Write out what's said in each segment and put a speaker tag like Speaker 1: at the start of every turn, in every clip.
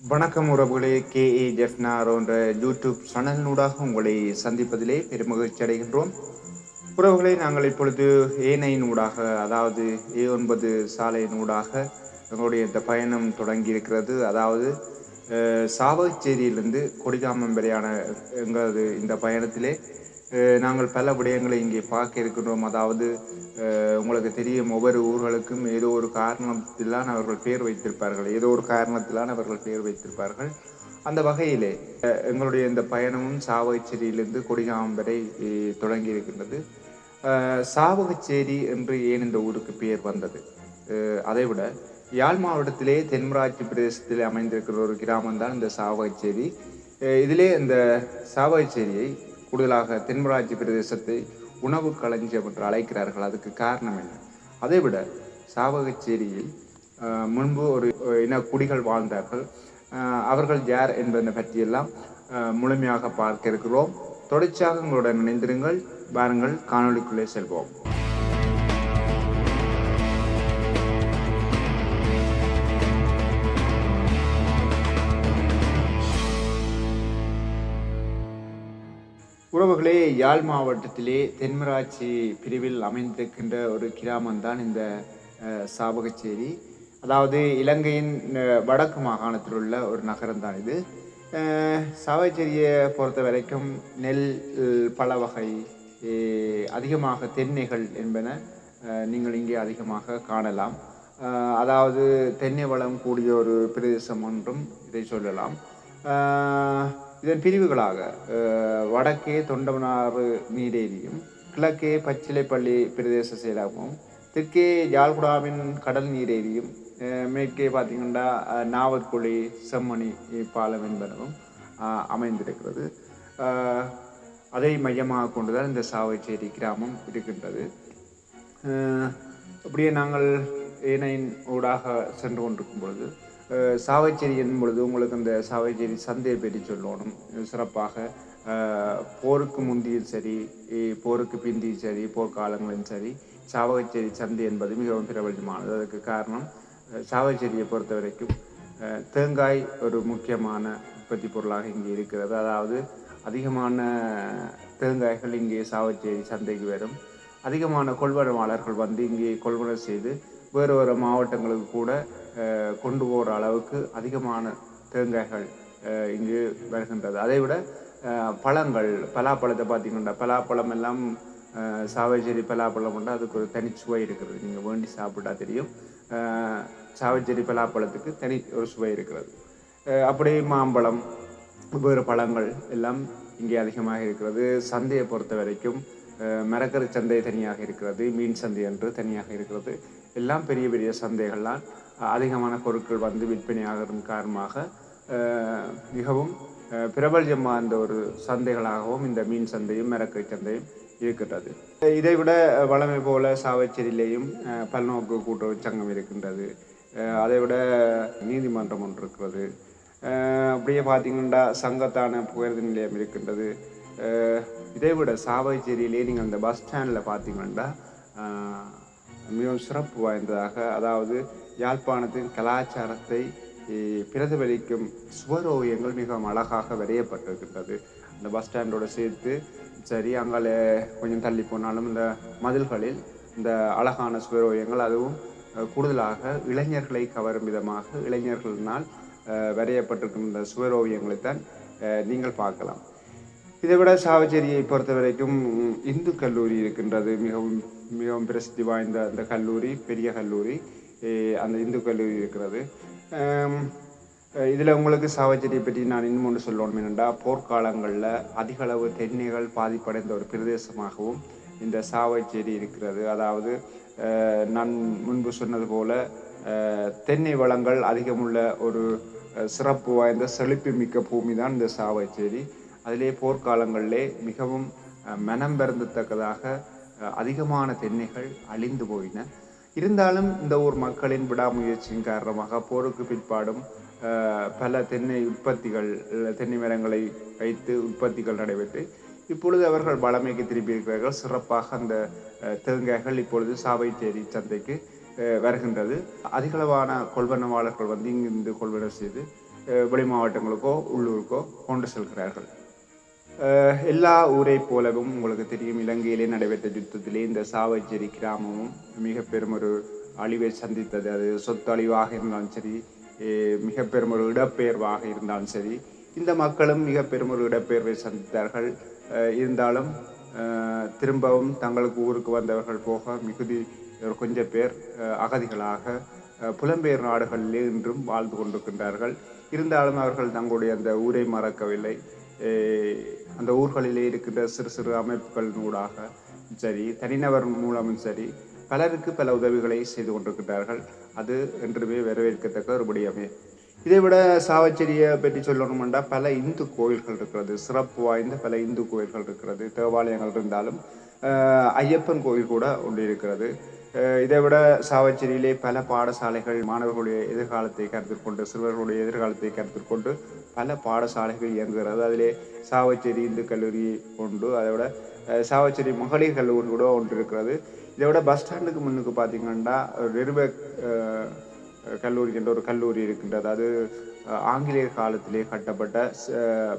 Speaker 1: வணக்கம் உறவுகளே K A ஜெஃப்னார் என்ற யூடியூப் சேனலினூடாக உங்களை சந்திப்பதிலே பெருமகிழ்ச்சி அடைகின்றோம். உறவுகளை நாங்கள் இப்பொழுது ஏனையினூடாக அதாவது ஏ ஒன்பது சாலையினூடாக எங்களுடைய இந்த பயணம் தொடங்கி இருக்கிறது அதாவது சாவகச்சேரியிலிருந்து கொடிகாமம் வரையான எங்களது இந்த பயணத்திலே நாங்கள் பல விடயங்களை இங்கே பார்க்க இருக்கின்றோம். அதாவது உங்களுக்கு தெரியும் ஒவ்வொரு ஊர்களுக்கும் ஏதோ ஒரு காரணத்திலான அவர்கள் பேர் வைத்திருப்பார்கள். ஏதோ ஒரு காரணத்திலான அவர்கள் பேர் வைத்திருப்பார்கள். அந்த வகையிலே எங்களுடைய இந்த பயணமும் சாவகச்சேரியிலிருந்து கொடிகாமம் வரை தொடங்கி இருக்கின்றது. சாவகச்சேரி என்று ஏன் இந்த ஊருக்கு பெயர் வந்தது? அதைவிட யாழ் மாவட்டத்திலே தென்மராட்சி பிரதேசத்தில் அமைந்திருக்கிற ஒரு கிராமம் தான் இந்த சாவகச்சேரி. இதிலே இந்த சாவகச்சேரியை கூடுதலாக தென்மராட்சி பிரதேசத்தை உணவு களஞ்சியம் என்று அழைக்கிறார்கள். அதுக்கு காரணம் என்ன? அதைவிட சாவகச்சேரியில் முன்பு ஒரு இன குடிகள் வாழ்ந்தார்கள். அவர்கள் யார் என்பதை பற்றியெல்லாம் முழுமையாக பார்க்க இருக்கிறோம். தொடர்ச்சியாக உங்களுடன் இணைந்திருங்கள். பாருங்கள் காணொளிக்குள்ளே செல்வோம். உறவுகளே யாழ் மாவட்டத்திலே தென்மராட்சி பிரிவில் அமைந்திருக்கின்ற ஒரு கிராமம்தான் இந்த சாபகச்சேரி சாவகச்சேரி. அதாவது இலங்கையின் வடக்கு மாகாணத்தில் உள்ள ஒரு நகரம்தான் இது. அஹ், சாவகச்சேரியை பொறுத்த வரைக்கும் நெல் பல வகை அதிகமாக தென்னைகள் என்பன நீங்கள் இங்கே அதிகமாக காணலாம். அதாவது தென்னை வளம் கூடிய ஒரு பிரதேசம் ஒன்றும் இதை சொல்லலாம். ஆஹ் இதன் பிரிவுகளாக வடக்கே தொண்டமனாறு நீரேரியும் கிழக்கே பச்சிலைப்பள்ளி பிரதேச செயலகமும் தெற்கே யாழ்குடாவின் கடல் நீரேரியும் மேற்கே பார்த்தீங்கன்னா நாவற்குழி செம்மணி பாலம் என்பனவும் அமைந்திருக்கிறது. அதை மையமாக கொண்டுதான் இந்த சாவைச்சேரி கிராமம் இருக்கின்றது. அப்படியே நாங்கள் ஏனையின் ஊடாக சென்று கொண்டிருக்கும் பொழுது சாவைச்சேரி என்னும் பொழுது உங்களுக்கு அந்த சாவைச்சேரி சந்தையை பற்றி சொல்லணும். சிறப்பாக போருக்கு முந்தியும் சரி போருக்கு பிந்தியும் சரி போர்க்காலங்களிலும் சரி சாவகச்சேரி சந்தை என்பது மிகவும் பிரபலமானது. அதுக்கு காரணம் சாவகச்சேரியை பொறுத்த வரைக்கும் தேங்காய் ஒரு முக்கியமான உற்பத்தி பொருளாக இங்கே இருக்கிறது. அதாவது அதிகமான தேங்காய்கள் இங்கே சாவச்சேரி சந்தைக்கு வரும். அதிகமான கொள்வனவாளர்கள் வந்து இங்கே கொள்வனை செய்து வேறு வேறு மாவட்டங்களுக்கு கூட கொண்டு போகிற அளவுக்கு அதிகமான தேங்காய்கள் இங்கு வருகின்றது. அதை விட பழங்கள் பலாப்பழத்தை பார்த்தீங்கன்னா பலாப்பழம் எல்லாம் அஹ், சாவச்சேரி பலாப்பழம் உண்டு அதுக்கு ஒரு தனி சுவை இருக்கிறது. நீங்கள் வேண்டி சாப்பிட்டா தெரியும். அஹ், சாவச்சேரி பலாப்பழத்துக்கு தனி ஒரு சுவை இருக்கிறது. அப்படியே மாம்பழம் வேறு பழங்கள் எல்லாம் இங்கே அதிகமாக இருக்கிறது. சந்தையை பொறுத்த வரைக்கும் அஹ், மரக்கறி சந்தை தனியாக இருக்கிறது மீன் சந்தை என்று தனியாக இருக்கிறது. எல்லாம் பெரிய பெரிய சந்தைகள்லாம் அதிகமான பொருட்கள் வந்து விற்பனையாகிறதன் காரணமாக மிகவும் பிரபல்யம் வாய்ந்த ஒரு சந்தைகளாகவும் இந்த மீன் சந்தையும் மிரக்கை சந்தையும் இருக்கின்றது. இதை விட வளமை போல சாவச்சேரியிலேயும் பல்நோக்கு கூட்டுறவு சங்கம் இருக்கின்றது. அதைவிட அதை விட நீதிமன்றம் ஒன்று இருக்கிறது. அப்படியே பார்த்தீங்கன்னா சங்கத்தான புகழ்ந்து நிலையம் இருக்கின்றது. இதை விட சாவகச்சேரியிலே நீங்கள் அந்த பஸ் ஸ்டாண்டில் பார்த்தீங்கன்னா மிகவும் சிறப்பு வாய்ந்ததாக அதாவது யாழ்ப்பாணத்தின் கலாச்சாரத்தை பிரதிபலிக்கும் சுவரோவியங்கள் மிகவும் அழகாக வரையப்பட்டிருக்கின்றது. அந்த பஸ் ஸ்டாண்டோட சேர்த்து சரி அங்கால கொஞ்சம் தள்ளி போனாலும் இந்த மதில்களில் இந்த அழகான சுவரோவியங்கள் அதுவும் கூடுதலாக இளைஞர்களை கவரும் விதமாக இளைஞர்களினால் அஹ் இந்த சுவரோவியங்களைத்தான் நீங்கள் பார்க்கலாம். இதை விட சாவச்சேரியை பொறுத்த வரைக்கும் இந்து கல்லூரி இருக்கின்றது. மிகவும் மிகவும் பிரசித்தி வாய்ந்த அந்த கல்லூரி பெரிய கல்லூரி அந்த இந்து கல்லூரி இருக்கிறது. இதில் உங்களுக்கு சாவச்சேரியை பற்றி நான் இன்னும் ஒன்று சொல்லணும் என்னென்னா போர்க்காலங்களில் அதிகளவு தென்னைகள் பாதிப்படைந்த ஒரு பிரதேசமாகவும் இந்த சாவச்சேரி இருக்கிறது. அதாவது நான் முன்பு சொன்னது போல தென்னை வளங்கள் அதிகமுள்ள ஒரு சிறப்பு வாய்ந்த செழிப்பு மிக்க பூமி தான் இந்த சாவச்சேரி அதிலே போர்க்காலங்களிலே மிகவும் மனம் பெருந்தத்தக்கதாக அதிகமான தென்னைகள் அழிந்து போயின. இருந்தாலும் இந்த ஊர் மக்களின் விடாமுயற்சியின் காரணமாக போருக்கு பிற்பாடும் பல தென்னை உற்பத்திகள் தென்னை மரங்களை வைத்து உற்பத்திகள் நடைபெற்று இப்பொழுது அவர்கள் வளமைக்கு திரும்பியிருக்கிறார்கள். சிறப்பாக அந்த தேங்காய்கள் இப்பொழுது சாவைச்சேரி சந்தைக்கு வருகின்றது. அதிகளவான கொள்வனவாளர்கள் வந்து இங்கிருந்து கொள்வனம் செய்து வெளி மாவட்டங்களுக்கோ உள்ளூருக்கோ கொண்டு செல்கிறார்கள். எல்லா ஊரை போலவும் உங்களுக்கு தெரியும் இலங்கையிலே நடைபெற்ற யுத்தத்திலே இந்த சாவச்சேரி கிராமமும் மிக பெரும் ஒரு அழிவை சந்தித்தது. அது சொத்து அழிவாக இருந்தாலும் சரி மிக பெரும் ஒரு இடப்பெயர்வாக இருந்தாலும் சரி இந்த மக்களும் மிக பெரும் ஒரு இடப்பெயர்வை சந்தித்தார்கள். இருந்தாலும் திரும்பவும் தங்களுக்கு ஊருக்கு வந்தவர்கள் போக மிகுதி கொஞ்ச பேர் அகதிகளாக புலம்பெயர் நாடுகளிலே இன்றும் வாழ்ந்து கொண்டிருக்கின்றார்கள். இருந்தாலும் அவர்கள் தங்களுடைய அந்த ஊரை மறக்கவில்லை. அந்த ஊர்களிலே இருக்கின்ற சிறு சிறு அமைப்புகள் ஊடாக சரி தனிநபர் மூலமும் சரி பலருக்கு பல உதவிகளை செய்து கொண்டிருக்கிறார்கள் அது என்றுமே வரவேற்கத்தக்க ஒரு விடயமே இதை விட சாவச்சேரியை பற்றி சொல்லணும்னா பல இந்து கோயில்கள் இருக்கிறது சிறப்பு வாய்ந்த பல இந்து கோயில்கள் இருக்கிறது தேவாலயங்கள் இருந்தாலும் ஐயப்பன் கோயில் கூட ஒன்று இருக்கிறது. இதை விட சாவச்சேரியிலே பல பாடசாலைகள் மாணவர்களுடைய எதிர்காலத்தை கருத்தில் கொண்டு சிறுவர்களுடைய எதிர்காலத்தை கருத்தில் கொண்டு பல பாடசாலைகள் இயங்குகிறது. அதிலே சாவச்சேரி இந்து கல்லூரி உண்டு அதை விட சாவச்சேரி மகளிர் கல்லூரி கூட ஒன்று இருக்கிறது. இதை விட பஸ் ஸ்டாண்டுக்கு முன்னுக்கு பார்த்தீங்கன்னா நிருப கல்லூரி என்ற ஒரு கல்லூரி இருக்கின்றது. அது ஆங்கிலேயர் காலத்திலே கட்டப்பட்ட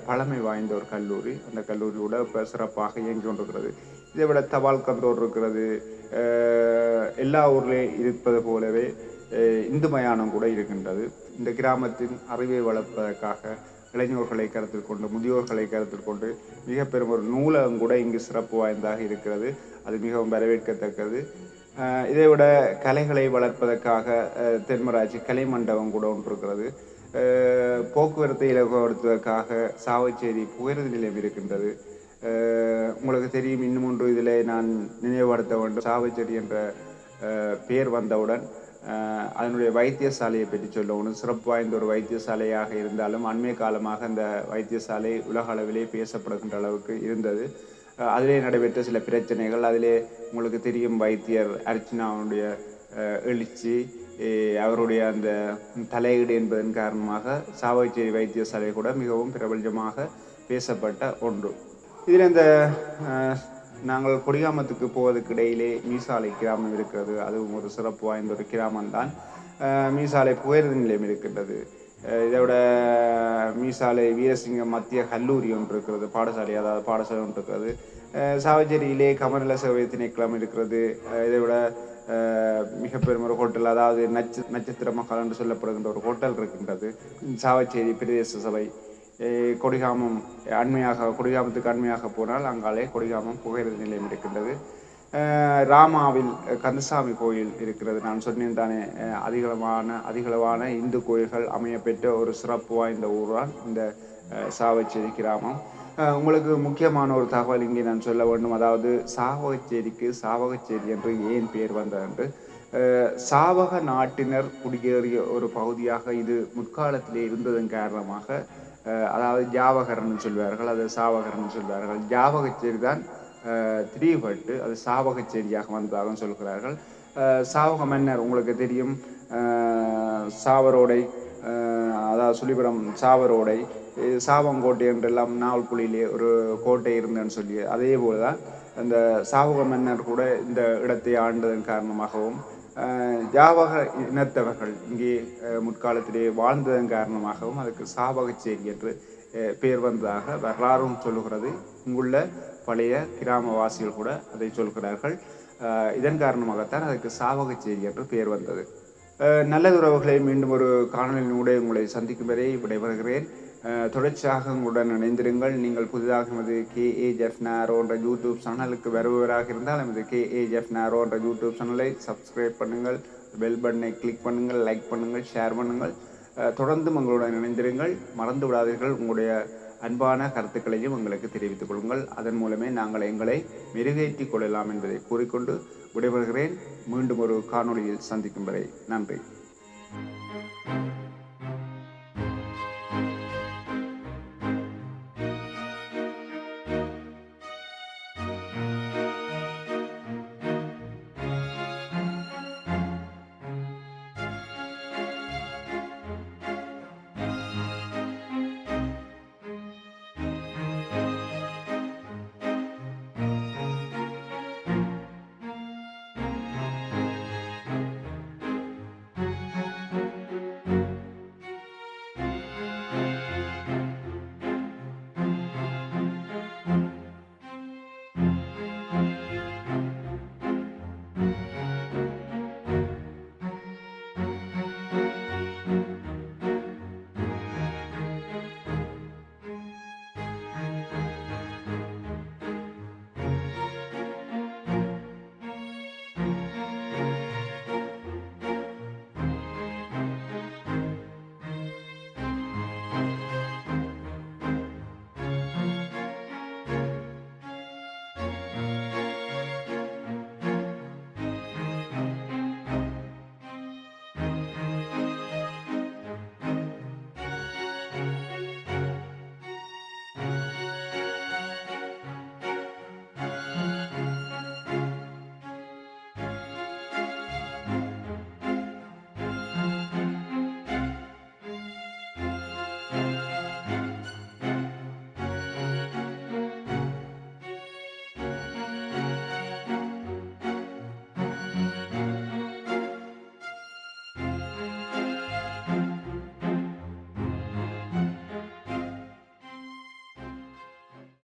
Speaker 1: பழமை வாய்ந்த ஒரு கல்லூரி. அந்த கல்லூரியோட இப்போ சிறப்பாக இயங்கி கொண்டிருக்கிறது. இதை விட தபால் கந்தோர் இருக்கிறது எல்லா ஊர்லேயும் இருப்பது போலவே இந்து மயானம் கூட இருக்கின்றது. இந்த கிராமத்தின் அறிவை வளர்ப்பதற்காக இளைஞர்களை கருத்தில் கொண்டு முதியோர்களை கருத்தில் கொண்டு மிக பெரும் ஒரு நூலகம் கூட இங்கு சிறப்பு வாய்ந்ததாக இருக்கிறது. அது மிகவும் வரவேற்கத்தக்கது. இதை விட கலைகளை வளர்ப்பதற்காக தென்மராட்சி கலை மண்டபம் கூட ஒன்று இருக்கிறது. போக்குவரத்தை இலகுபடுத்துவதற்காக சாவச்சேரி புகையிரத நிலையம் இருக்கின்றது. உங்களுக்கு தெரியும் இன்னும் ஒன்று இதில் நான் நினைவுபடுத்த வேண்டும். சாவச்சேரி என்ற பெயர் வந்தவுடன் அதனுடைய வைத்தியசாலையை பற்றி சொல்லணும் சிறப்பு வாய்ந்த ஒரு வைத்தியசாலையாக இருந்தாலும் அண்மை காலமாக அந்த வைத்தியசாலை உலக அளவிலே பேசப்படுகின்ற அளவுக்கு இருந்தது. அதிலே நடைபெற்ற சில பிரச்சனைகள் அதிலே உங்களுக்கு தெரியும் வைத்தியர் அர்ச்சனாவுடைய எழுச்சி அவருடைய அந்த தலையீடு என்பதன் காரணமாக சாவச்சேரி வைத்தியசாலை கூட மிகவும் பிரபலமாக பேசப்பட்ட ஒன்று. இதில் இந்த நாங்கள் கொடிகாமத்துக்கு போவதற்கு இடையிலே மீசாலை கிராமம் இருக்கிறது. அதுவும் ஒரு சிறப்பு வாய்ந்த ஒரு கிராமம்தான் தான். மீசாலை புகையிரத நிலையம் இருக்கின்றது. இதோட இதை விட மீசாலை வீரசிங்கம் மத்திய கல்லூரி ஒன்று இருக்கிறது. பாடசாலை அதாவது பாடசாலை ஒன்று இருக்கிறது. சாவச்சேரியிலே கமநல சேவை திணைக்களம் இருக்கிறது. இதை விட மிக பெரும் ஒரு ஹோட்டல் அதாவது நட்ச நட்சத்திர மக்கள் என்று சொல்லப்படுகின்ற ஒரு ஹோட்டல் இருக்கின்றது. சாவச்சேரி பிரதேச சபை. கொடிகாமம் அண்மையாக கொடிகாமத்துக்கு அண்மையாக போனால் அங்காலே கொடிகாமம் புகையிரத நிலையம் இருக்கின்றது. ராமாவில் கந்தசாமி கோயில் இருக்கிறது. நான் சொன்னேன் தானே அதிகளவான அதிகளவான இந்து கோயில்கள் அமையப்பெற்ற ஒரு சிறப்பு வாய்ந்த ஊரான் இந்த சாவச்சேரி கிராமம். உங்களுக்கு முக்கியமான ஒரு தகவல் இங்கே நான் சொல்ல வேண்டும். அதாவது சாவகச்சேரிக்கு சாவகச்சேரி என்று ஏன் பெயர் வந்தது என்று. சாவக நாட்டினர் குடியேறிய ஒரு பகுதியாக இது முற்காலத்திலே இருந்ததன் காரணமாக அதாவது ஜாவகரன் சொல்வார்கள் அது சாவகரன் சொல்வார்கள். ஜாவகச்சேரி தான் திரிபட்டு அது சாவகச்சேரியாக வந்ததாக சொல்கிறார்கள். சாவக மன்னர் உங்களுக்கு தெரியும்? சாவரோடை அதாவது சுழிபுரம் சாவரோடை சாவங்கோட்டை என்றெல்லாம் நாவல்குழியிலே ஒரு கோட்டை இருந்தேன்னு சொல்லி அதே போல தான் அந்த சாவக மன்னர் கூட இந்த இடத்தை ஆண்டதன் காரணமாகவும் ஜாவக இனத்தவர்கள் இங்கே முற்காலத்திலே வாழ்ந்ததன் காரணமாகவும் அதுக்கு சாவகச்சேரி என்று பெயர் வந்ததாக வரலாறும் சொல்லுகிறது. இங்குள்ள பழைய கிராமவாசிகள் கூட அதை சொல்கிறார்கள். இதன் காரணமாகத்தான் அதுக்கு சாவகச்சேரி என்று பெயர் வந்தது. நல்லதுறவுகளை உறவுகளை மீண்டும் ஒரு காணொலியினூடே உங்களை சந்திக்கும் வரை விடைபெறுகிறேன். தொழிற்சாகங்களுடன் தொடர்ச்சியாக உங்களுடன் இணைந்திருங்கள். நீங்கள் புதிதாக எமது கே ஏ ஜெஃப் நேரோ என்ற யூடியூப் சேனலுக்கு வருபவராக இருந்தால் எமது கே ஏ ஜெஃப் நேரோ என்ற யூடியூப் சேனலை சப்ஸ்கிரைப் பண்ணுங்கள். பெல் பட்டனை கிளிக் பண்ணுங்கள் லைக் பண்ணுங்கள் ஷேர் பண்ணுங்கள். தொடர்ந்து உங்களுடன் இணைந்திருங்கள். மறந்து விடாதீர்கள். உங்களுடைய அன்பான கருத்துக்களையும் எங்களுக்கு தெரிவித்துக் கொள்ளுங்கள். அதன் மூலமே நாங்கள் எங்களை மெருகேற்றிக் கொள்ளலாம் என்பதை கூறிக்கொண்டு விடைபெறுகிறேன். மீண்டும் ஒரு காணொளியில் சந்திக்கும் வரை நன்றி.